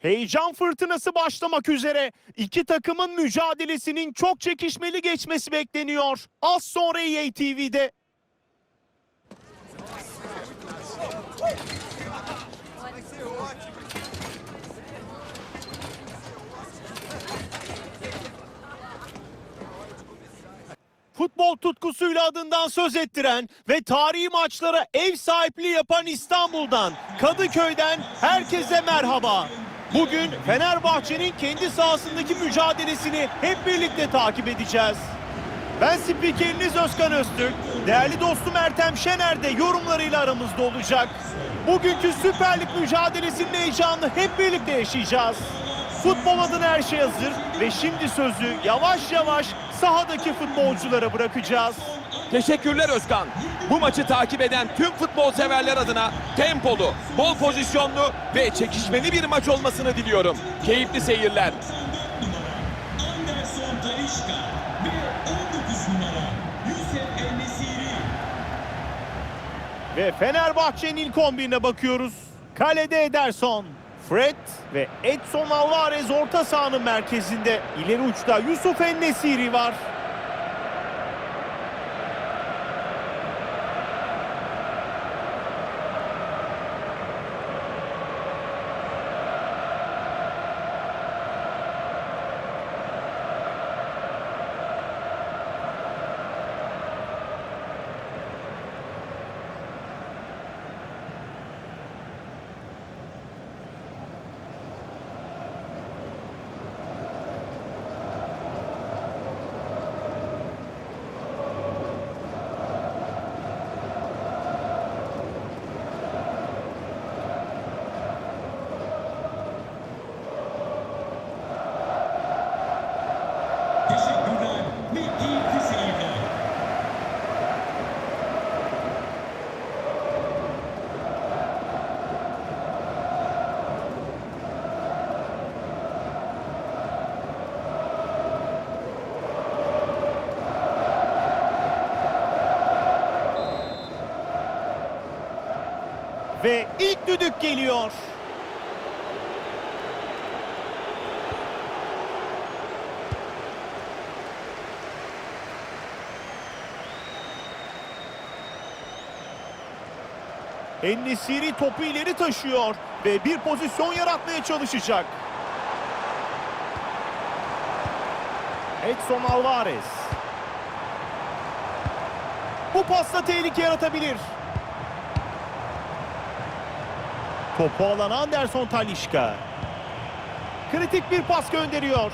Heyecan fırtınası başlamak üzere. İki takımın mücadelesinin çok çekişmeli geçmesi bekleniyor. Az sonra EA. Futbol tutkusuyla adından söz ettiren ve tarihi maçlara ev sahipliği yapan İstanbul'dan, Kadıköy'den herkese merhaba. Bugün Fenerbahçe'nin kendi sahasındaki mücadelesini hep birlikte takip edeceğiz. Ben spikeriniz Özkan Öztürk. Değerli dostum Ertem Şener de yorumlarıyla aramızda olacak. Bugünkü Süper Lig mücadelesinin heyecanını hep birlikte yaşayacağız. Futbol adına her şey hazır ve şimdi sözü yavaş yavaş sahadaki futbolculara bırakacağız. Teşekkürler Özkan. Bu maçı takip eden tüm futbol severler adına tempolu, bol pozisyonlu ve çekişmeli bir maç olmasını diliyorum. Keyifli seyirler. Anderson Talişka ve 19 numara Yusuf Enesiri. Ve Fenerbahçe'nin ilk 11'ine bakıyoruz. Kalede Ederson, Fred ve Edson Alvarez orta sahanın merkezinde. İleri uçta Yusuf Ennesiri var. Teşekkürler ve keyifli seyirler. Ve ilk düdük geliyor. Ennesiri topu ileri taşıyor ve bir pozisyon yaratmaya çalışacak. Edson Alvarez. Bu pasta tehlike yaratabilir. Topu alan Anderson Talişka. Kritik bir pas gönderiyor.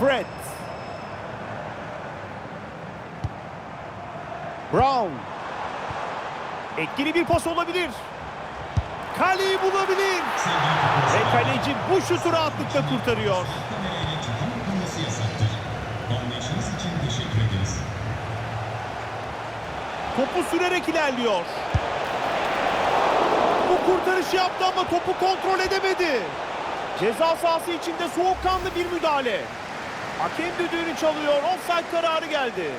Fred. Brown. Etkili bir pas olabilir. Kaleyi bulabilir. Ve kaleci bu şutu rahatlıkla kurtarıyor. Topu sürerek ilerliyor. Bu kurtarışı yaptı ama topu kontrol edemedi. Ceza sahası içinde soğukkanlı bir müdahale. Hakem düdüğünü çalıyor. Offside kararı geldi.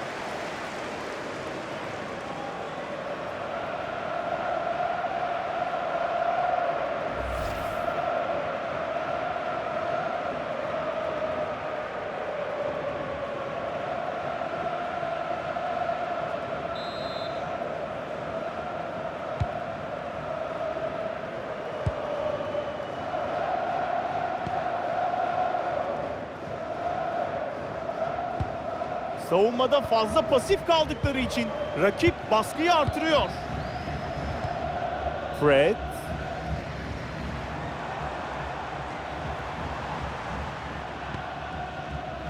Savunmada fazla pasif kaldıkları için rakip baskıyı artırıyor. Fred.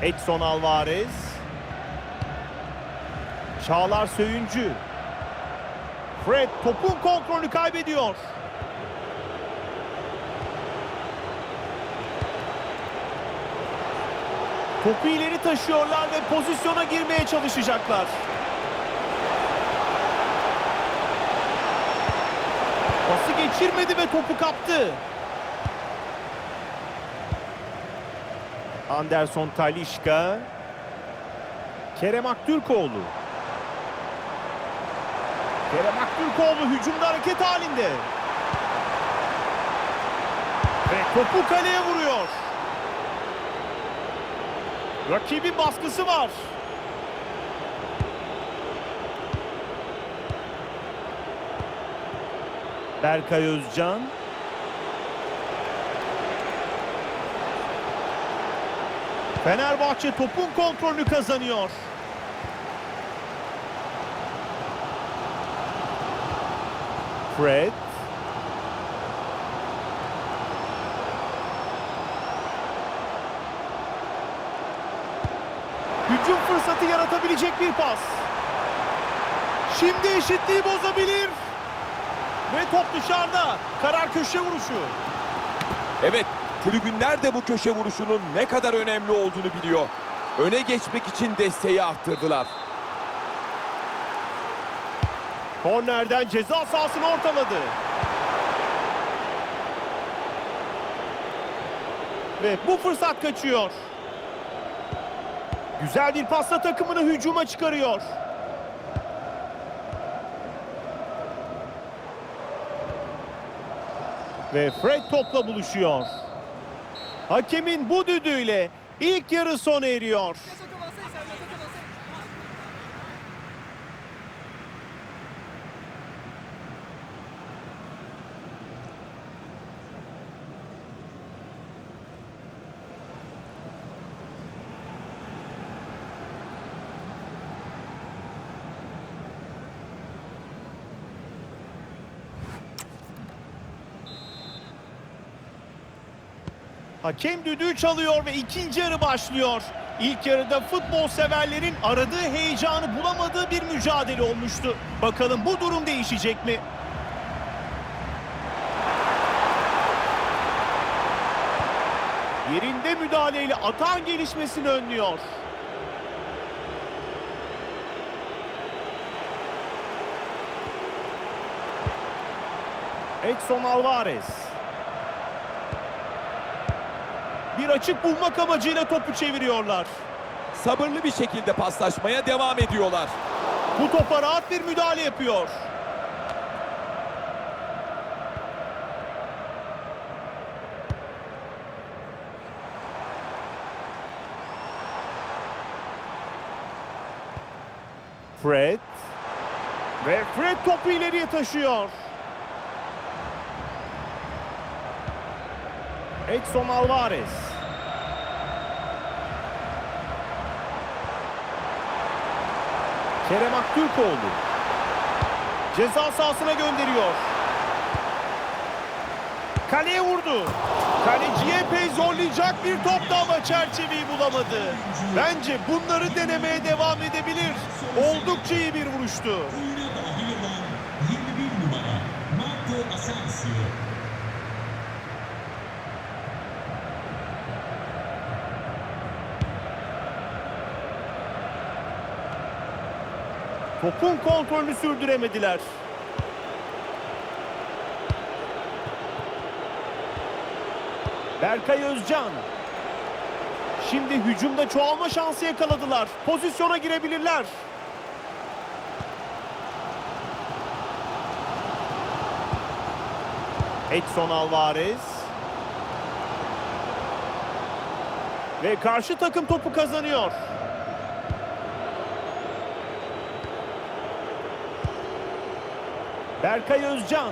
Edson Alvarez. Çağlar Söyüncü. Fred topun kontrolünü kaybediyor. Topu ileri taşıyorlar ve pozisyona girmeye çalışacaklar. Pası geçirmedi ve topu kaptı. Anderson Talişka. Kerem Aktürkoğlu. Kerem Aktürkoğlu hücumda hareket halinde. Ve topu kaleye vuruyor. Rakibin baskısı var. Berkay Özcan. Fenerbahçe topun kontrolünü kazanıyor. Fred. Fırsatı yaratabilecek bir pas. Şimdi eşitliği bozabilir. Ve top dışarıda. Karar köşe vuruşu. Evet, tribünler de bu köşe vuruşunun ne kadar önemli olduğunu biliyor. Öne geçmek için desteği arttırdılar. Kornerden ceza sahasını ortaladı. Ve bu fırsat kaçıyor. Güzel bir pasla takımını hücuma çıkarıyor. Ve Fred topla buluşuyor. Hakemin bu düdüğüyle ilk yarı sona eriyor. Hakem düdüğü çalıyor ve ikinci yarı başlıyor. İlk yarıda futbol severlerin aradığı heyecanı bulamadığı bir mücadele olmuştu. Bakalım bu durum değişecek mi? Yerinde müdahaleyle atağın gelişmesini önlüyor. Edson Alvarez. Bir açık bulmak amacıyla topu çeviriyorlar. Sabırlı bir şekilde paslaşmaya devam ediyorlar. Bu topa rahat bir müdahale yapıyor. Fred. Ve Fred topu ileriye taşıyor. Edson Alvarez. Kerem Aktürkoğlu. Ceza sahasına gönderiyor. Kaleye vurdu. Kaleciye epey zorlayacak bir toptu ama çerçeveyi bulamadı. Bence bunları denemeye devam edebilir. Oldukça iyi bir vuruştu. Topun kontrolünü sürdüremediler. Berkay Özcan. Şimdi hücumda çoğalma şansı yakaladılar. Pozisyona girebilirler. Edson Alvarez. Ve karşı takım topu kazanıyor. Berkay Özcan.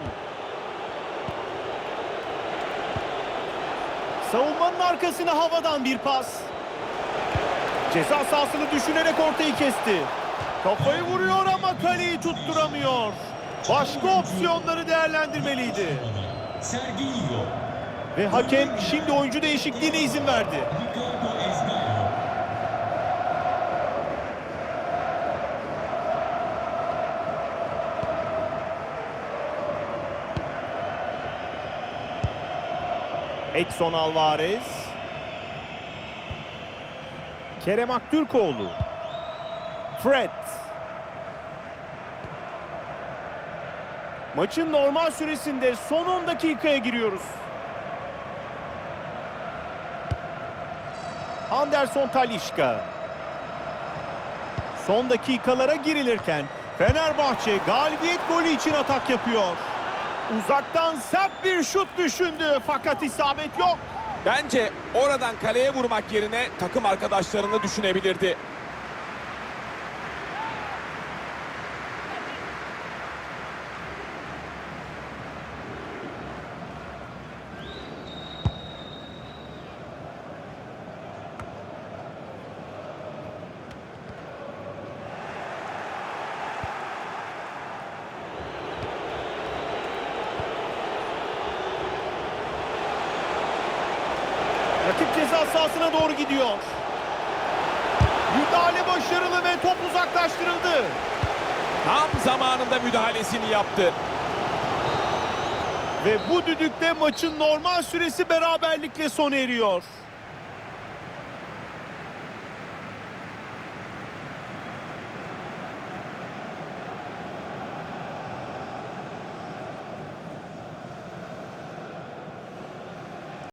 Savunmanın arkasına havadan bir pas. Ceza sahasını düşünerek ortayı kesti. Kafayı vuruyor ama kaleyi tutturamıyor. Başka opsiyonları değerlendirmeliydi. Ve hakem şimdi oyuncu değişikliğine izin verdi. Edson Alvarez. Kerem Aktürkoğlu. Fred. Maçın normal süresinde son 10 dakikaya giriyoruz. Anderson Talişka. Son dakikalara girilirken Fenerbahçe galibiyet golü için atak yapıyor. Uzaktan sert bir şut düşündü fakat isabet yok. Bence oradan kaleye vurmak yerine takım arkadaşlarını düşünebilirdi. Rakip ceza sahasına doğru gidiyor. Müdahale başarılı ve top uzaklaştırıldı. Tam zamanında müdahalesini yaptı. Ve bu düdükte maçın normal süresi beraberlikle sona eriyor.